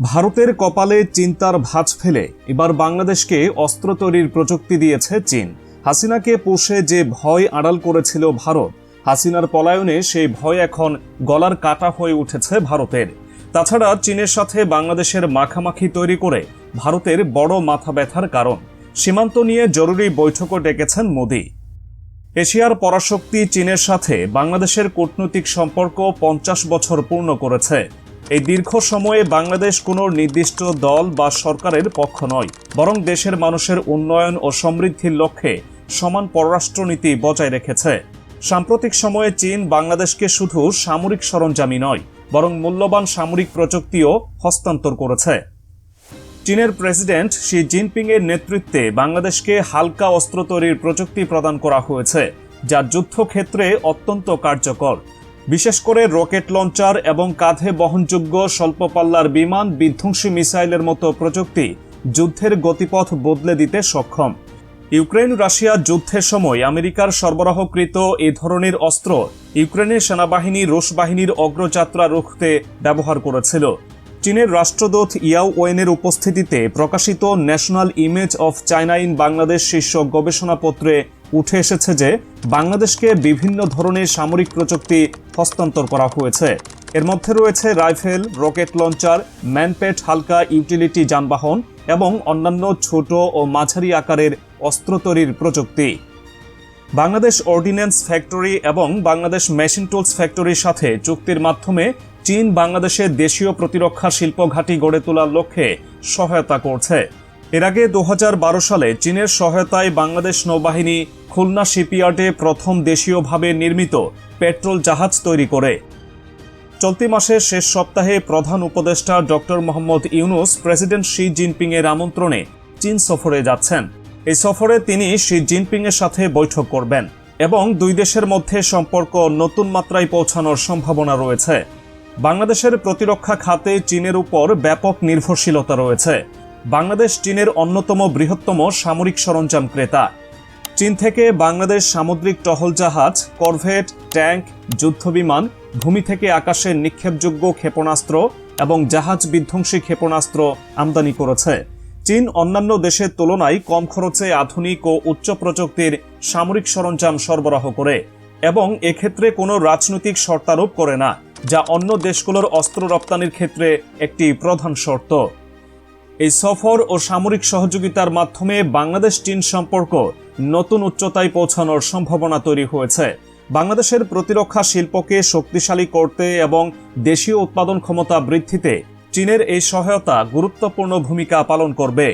ভারতের কপালে চিন্তার ভাঁজ ফেলে, এবার বাংলাদেশকে অস্ত্র তৈরির প্রযুক্তি দিয়েছে চীন। হাসিনাকে পোষে যে ভয় আড়াল করেছিল ভারত, হাসিনার পলায়নে সেই ভয় এখন গলার কাটা হয়ে উঠেছে ভারতের। তাছাড়া চীনের সাথে বাংলাদেশের মাখামাখি তৈরি করে ভারতের বড় মাথা ব্যথার কারণ, সীমান্ত নিয়ে জরুরি বৈঠকও ডেকেছেন মোদী। এশিয়ার পরাশক্তি চীনের সাথে বাংলাদেশের কূটনৈতিক সম্পর্ক পঞ্চাশ বছর পূর্ণ করেছে। এই দীর্ঘ সময়ে বাংলাদেশ কোনো নির্দিষ্ট দল বা সরকারের পক্ষ নয়, বরং দেশের মানুষের উন্নয়ন ও সমৃদ্ধির লক্ষ্যে সমান পররাষ্ট্রনীতি বজায় রেখেছে। সাম্প্রতিক সময়ে চীন বাংলাদেশকে শুধু সামরিক সরঞ্জামই নয়, বরং মূল্যবান সামরিক প্রযুক্তিও হস্তান্তর করেছে। চীনের প্রেসিডেন্ট শি জিনপিং এর নেতৃত্বে বাংলাদেশকে হালকা অস্ত্র তৈরির প্রযুক্তি প্রদান করা হয়েছে, যা যুদ্ধক্ষেত্রে অত্যন্ত কার্যকর। বিশেষ করে রকেট লঞ্চার এবং কাঁধে বহনযোগ্য স্বল্প পাল্লার বিমান, বিধ্বংসী মিসাইলের মতো প্রযুক্তি যুদ্ধের গতিপথ বদলে দিতে সক্ষম। ইউক্রেন, রাশিয়া যুদ্ধের সময় আমেরিকার সরবরাহকৃত এই ধরনের অস্ত্র ইউক্রেনের সেনাবাহিনী, রুশ বাহিনীর অগ্রযাত্রা রুখতে ব্যবহার করেছিল। চীনের রাষ্ট্রদূত ইয়াও ওয়েনের উপস্থিতিতে প্রকাশিত national image of China in Bangladesh শীর্ষক গবেষণাপত্রে উঠে এসেছে যে বাংলাদেশকে বিভিন্ন ধরনের সামরিক প্রযুক্তি হস্তান্তর করা হয়েছে। এর মধ্যে রয়েছে রাইফেল, রকেট লঞ্চার, ম্যানপেট, হালকা ইউটিলিটি যানবাহন এবং অন্যান্য ছোট ও মাঝারি আকারের অস্ত্র তৈরির প্রযুক্তি। বাংলাদেশ অর্ডিন্যান্স ফ্যাক্টরি এবং বাংলাদেশ মেশিন টুলস ফ্যাক্টরির সাথে চুক্তির মাধ্যমে চীন বাংলাদেশে দেশীয় প্রতিরক্ষা শিল্প ঘাঁটি গড়ে তোলার লক্ষ্যে সহায়তা করছে। এর আগে দু হাজার বারো সালে চীনের সহায়তায় বাংলাদেশ নৌবাহিনী খুলনা শিপইয়ার্ডে প্রথম দেশীয়ভাবে নির্মিত পেট্রোল জাহাজ তৈরি করে। চলতি মাসের শেষ সপ্তাহে প্রধান উপদেষ্টা doctor Mohammad Yunus president Xi Jinping এর আমন্ত্রণে চীন সফরে যাচ্ছেন। এই সফরে তিনি শি জিনপিং এর সাথে বৈঠক করবেন এবং দুই দেশের মধ্যে সম্পর্ক নতুন মাত্রায় পৌঁছানোর সম্ভাবনা রয়েছে। বাংলাদেশের প্রতিরক্ষা খাতে চীনের উপর ব্যাপক নির্ভরশীলতা রয়েছে। বাংলাদেশ চীনের অন্যতম বৃহত্তম সামরিক সরঞ্জাম ক্রেতা। চীন থেকে বাংলাদেশ সামুদ্রিক টহল জাহাজ করভেট ট্যাঙ্ক যুদ্ধবিমান, ভূমি থেকে আকাশে নিক্ষেপযোগ্য ক্ষেপণাস্ত্র এবং জাহাজ বিধ্বংসী ক্ষেপণাস্ত্র আমদানি করেছে। চীন অন্যান্য দেশের তুলনায় কম খরচে আধুনিক ও উচ্চ প্রযুক্তির সামরিক সরঞ্জাম সরবরাহ করে এবং এক্ষেত্রে কোনো রাজনৈতিক শর্তারোপ করে না, যা অন্য দেশগুলোর অস্ত্র রপ্তানির ক্ষেত্রে একটি প্রধান শর্ত। এই সফর ও সামরিক সহযোগিতার মাধ্যমে বাংলাদেশ চীন সম্পর্ক নতুন উচ্চতায় পৌঁছানোর সম্ভাবনা তৈরি হয়েছে। বাংলাদেশের প্রতিরক্ষা শিল্পকে শক্তিশালী করতে এবং দেশীয় উৎপাদন ক্ষমতা বৃদ্ধিতে চীনের এই সহায়তা গুরুত্বপূর্ণ ভূমিকা পালন করবে।